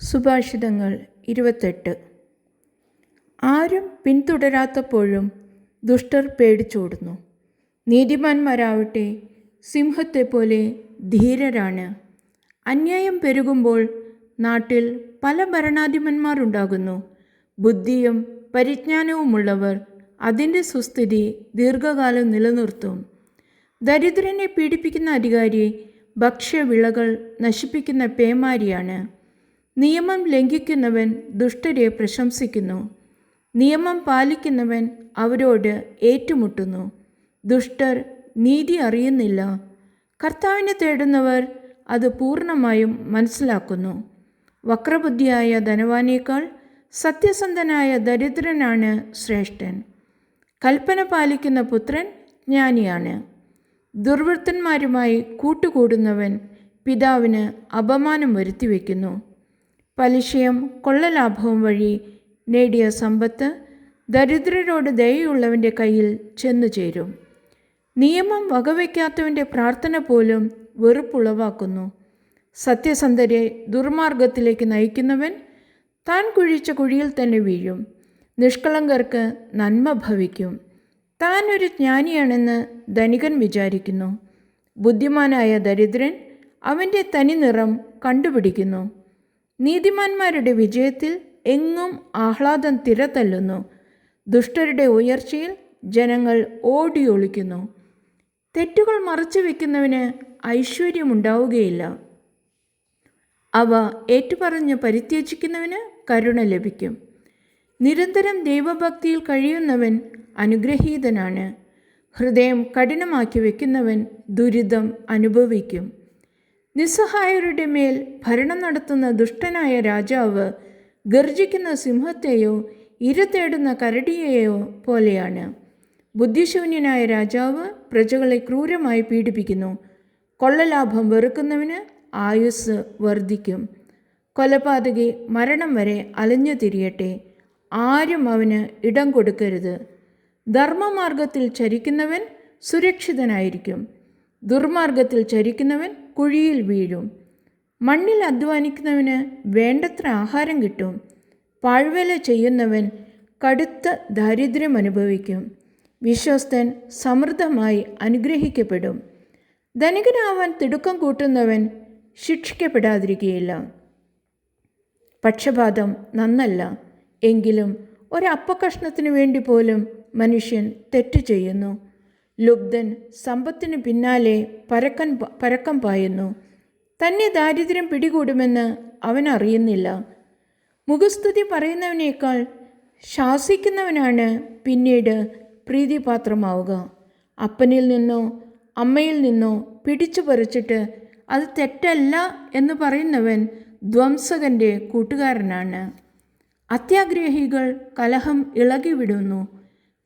സുഭാഷിതങ്ങൾ ഇരുപത്തെട്ട്. ആരും പിന്തുടരാത്തപ്പോഴും ദുഷ്ടർ പേടിച്ചോടുന്നു. നീതിമാന്മാരാവട്ടെ സിംഹത്തെപ്പോലെ ധീരരാണ്. അന്യായം പെരുകുമ്പോൾ നാട്ടിൽ പല ഭരണാധിപന്മാരുണ്ടാകുന്നു. ബുദ്ധിയും പരിജ്ഞാനവുമുള്ളവർ അതിന്റെ സുസ്ഥിതി ദീർഘകാലം നിലനിർത്തും. ദരിദ്രനെ പീഡിപ്പിക്കുന്ന അധികാരി ഭക്ഷ്യവിളകൾ നശിപ്പിക്കുന്ന പേമാരിയാണ്. നിയമം ലംഘിക്കുന്നവൻ ദുഷ്ടരെ പ്രശംസിക്കുന്നു. നിയമം പാലിക്കുന്നവൻ അവരോട് ഏറ്റുമുട്ടുന്നു. ദുഷ്ടർ നീതി അറിയുന്നില്ല. കർത്താവിനെ തേടുന്നവർ അത് പൂർണമായും മനസ്സിലാക്കുന്നു. വക്രബുദ്ധിയായ ധനവാനേക്കാൾ സത്യസന്ധനായ ദരിദ്രനാണ് ശ്രേഷ്ഠൻ. കൽപ്പന പാലിക്കുന്ന പുത്രൻ ജ്ഞാനിയാണ്. ദുർവൃത്തന്മാരുമായി കൂട്ടുകൂടുന്നവൻ പിതാവിന് അപമാനം വരുത്തിവെക്കുന്നു. പലിശയും കൊള്ളലാഭവും വഴി നേടിയ സമ്പത്ത് ദരിദ്രരോട് ദയയുള്ളവന്റെ കയ്യിൽ ചെന്നു ചേരും നിയമം വകവയ്ക്കാത്തവന്റെ പ്രാർത്ഥന പോലും വെറുപ്പുളവാക്കുന്നു. സത്യസന്ധരെ ദുർമാർഗത്തിലേക്ക് നയിക്കുന്നവൻ താൻ കുഴിച്ച കുഴിയിൽ തന്നെ വീഴും. നിഷ്കളങ്കർക്ക് നന്മ ഭവിക്കും. താൻ ഒരു ജ്ഞാനിയാണെന്ന് ധനികൻ വിചാരിക്കുന്നു. ബുദ്ധിമാനായ ദരിദ്രൻ അവന്റെ തനി നിറം കണ്ടുപിടിക്കുന്നു. നീതിമാന്മാരുടെ വിജയത്തിൽ എങ്ങും ആഹ്ലാദം തിരതല്ലുന്നു. ദുഷ്ടരുടെ ഉയർച്ചയിൽ ജനങ്ങൾ ഓടിയൊളിക്കുന്നു. തെറ്റുകൾ മറച്ചു വയ്ക്കുന്നവന് ഐശ്വര്യമുണ്ടാവുകയില്ല. അവ ഏറ്റുപറഞ്ഞ് പരിത്യജിക്കുന്നവന് കരുണ ലഭിക്കും. നിരന്തരം ദൈവഭക്തിയിൽ കഴിയുന്നവൻ അനുഗ്രഹീതനാണ്. ഹൃദയം കഠിനമാക്കി വയ്ക്കുന്നവൻ ദുരിതം അനുഭവിക്കും. നിസ്സഹായരുടെ മേൽ ഭരണം നടത്തുന്ന ദുഷ്ടനായ രാജാവ് ഗർജിക്കുന്ന സിംഹത്തെയോ ഇര തേടുന്ന കരടിയെയോ പോലെയാണ്. ബുദ്ധിശൂന്യനായ രാജാവ് പ്രജകളെ ക്രൂരമായി പീഡിപ്പിക്കുന്നു. കൊള്ളലാഭം വെറുക്കുന്നവന് ആയുസ് വർദ്ധിക്കും. കൊലപാതകി മരണം വരെ അലഞ്ഞു തിരിയട്ടെ. ആരും അവന് ഇടം കൊടുക്കരുത്. ധർമ്മമാർഗത്തിൽ ചരിക്കുന്നവൻ സുരക്ഷിതനായിരിക്കും. ദുർമാർഗത്തിൽ ചരിക്കുന്നവൻ കുഴിയിൽ വീഴും. മണ്ണിൽ അധ്വാനിക്കുന്നവന് വേണ്ടത്ര ആഹാരം കിട്ടും. പാഴ്വേല ചെയ്യുന്നവൻ കടുത്ത ദാരിദ്ര്യം അനുഭവിക്കും. വിശ്വസ്തൻ സമൃദ്ധമായി അനുഗ്രഹിക്കപ്പെടും. ധനികനാവാൻ തിടുക്കം കൂട്ടുന്നവൻ ശിക്ഷിക്കപ്പെടാതിരിക്കുകയില്ല. പക്ഷപാതം നന്നല്ല. എങ്കിലും ഒരപ്പക്കഷ്ണത്തിനു വേണ്ടി പോലും മനുഷ്യൻ തെറ്റ് ചെയ്യുന്നു. ലുബ്ധൻ സമ്പത്തിനു പിന്നാലെ പരക്കൻ പരക്കം പായുന്നു. തന്നെ ദാരിദ്ര്യം പിടികൂടുമെന്ന് അവൻ അറിയുന്നില്ല മുഖസ്തുതി പറയുന്നവനേക്കാൾ ശാസിക്കുന്നവനാണ് പിന്നീട് പ്രീതിപാത്രമാവുക. അപ്പനിൽ നിന്നോ അമ്മയിൽ നിന്നോ പിടിച്ചു പറിച്ചിട്ട് അത് തെറ്റല്ല എന്ന് പറയുന്നവൻ ധ്വംസകന്റെ കൂട്ടുകാരനാണ്. അത്യാഗ്രഹികൾ കലഹം ഇളകിവിടുന്നു.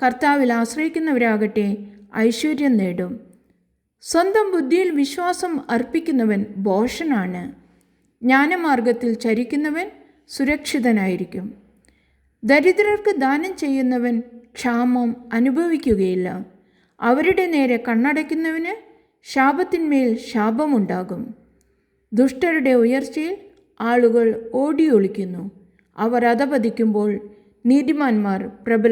കർത്താവിൽ ആശ്രയിക്കുന്നവരാകട്ടെ ഐശ്വര്യം നേടും. സ്വന്തം ബുദ്ധിയിൽ വിശ്വാസം അർപ്പിക്കുന്നവൻ ബോഷനാണ്. ജ്ഞാനമാർഗത്തിൽ ചരിക്കുന്നവൻ സുരക്ഷിതനായിരിക്കും. ദരിദ്രർക്ക് ദാനം ചെയ്യുന്നവൻ ക്ഷാമം അനുഭവിക്കുകയില്ല. അവരുടെ നേരെ കണ്ണടയ്ക്കുന്നവന് ശാപത്തിന്മേൽ ശാപമുണ്ടാകും. ദുഷ്ടരുടെ ഉയർച്ചയിൽ ആളുകൾ ഓടിയൊളിക്കുന്നു. അവർ അധപതിക്കുമ്പോൾ നീതിമാന്മാർ പ്രബല